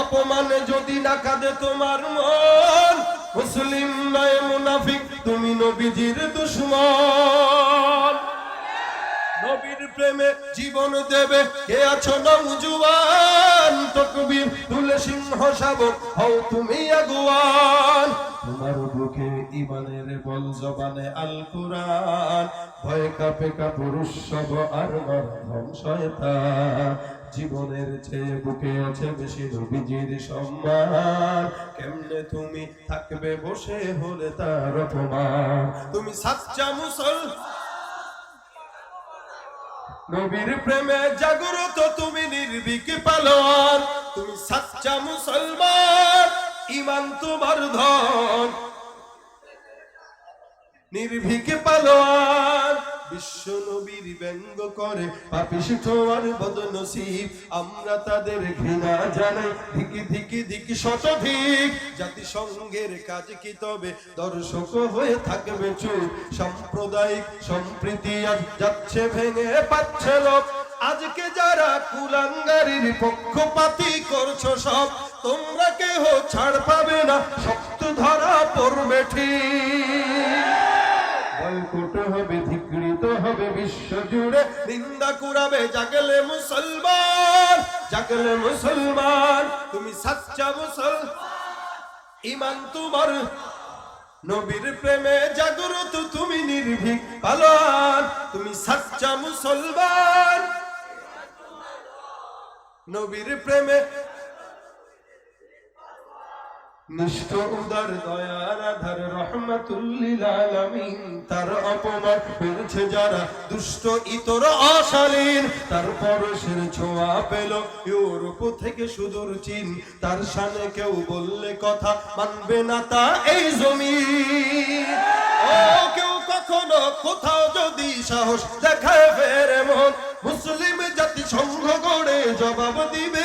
অপমানে যদি না কাঁদে তোমার মন মুসলিম নয় মুনাফিক তুমি নবীজির দুশ্মন। প্রেমে জীবন দেবে। কে আছো তুলে সিংহ শাবক হও তুমি আগুয়ান। তোমার ইমানের বল জবানে আল কুরআন। ভয় কাপে আর জীবনের চেয়ে বুকে আছে বেশি নবীজির সম্মান। কেমনে তুমি থাকবে বসে হলে তার অপমান? তুমি সাচ্চা মুসলমান নবীর প্রেমে জাগ্রত তুমি নির্ভীক পালন। তুমি সাচ্চা মুসলমান ইমান তোমার ধন। নির্ভীক পালোয়ান বিশ্ব নবীর ব্যঙ্গ করে বদনসিব। আমরা তাদের ঘৃণা জানাই, ধিকি ধিকি ধিকি জাতিসংঘের কাজ কি তবে? দর্শক হয়ে থাকবে চুপ। সাম্প্রদায়িক সম্প্রীতি আজ যাচ্ছে ভেঙে পাচ্ছে লোক আজকে যারা কুলাঙ্গারির পক্ষপাতি করছ সব, তোমরা কেহ ছাড় পাবে না, শক্ত ধরা পড়বে ঠিক। হবে হবে বিশ্ব জুড়ে। নিন্দা কুড়াবে জাগলে মুসলমান জাগলে মুসলমান। তুমি সাচ্চা মুসল ইমান তোমার। নবীর প্রেমে জাগ্রত তুমি নির্ভীক পালন তুমি সাচ্চা মুসলমান। নবীর প্রেমে নিষ্ঠ উদার দয়ার আধার রহমাতুল্লিল আলামিন। তার অপমান পেয়েছে যারা দুষ্ট, ইতর অশালীন। তার পরশের ছোঁয়া পেল ইউরোপ থেকে সুদূর চীন। তার সামনে কেউ বললে কথা মানবে না তা এই জমি ও কেউ কখনো কোথাও যদি সাহস দেখায় ফেরে মন মুসলিম জাতি সংঘ গড়ে জবাব দিবে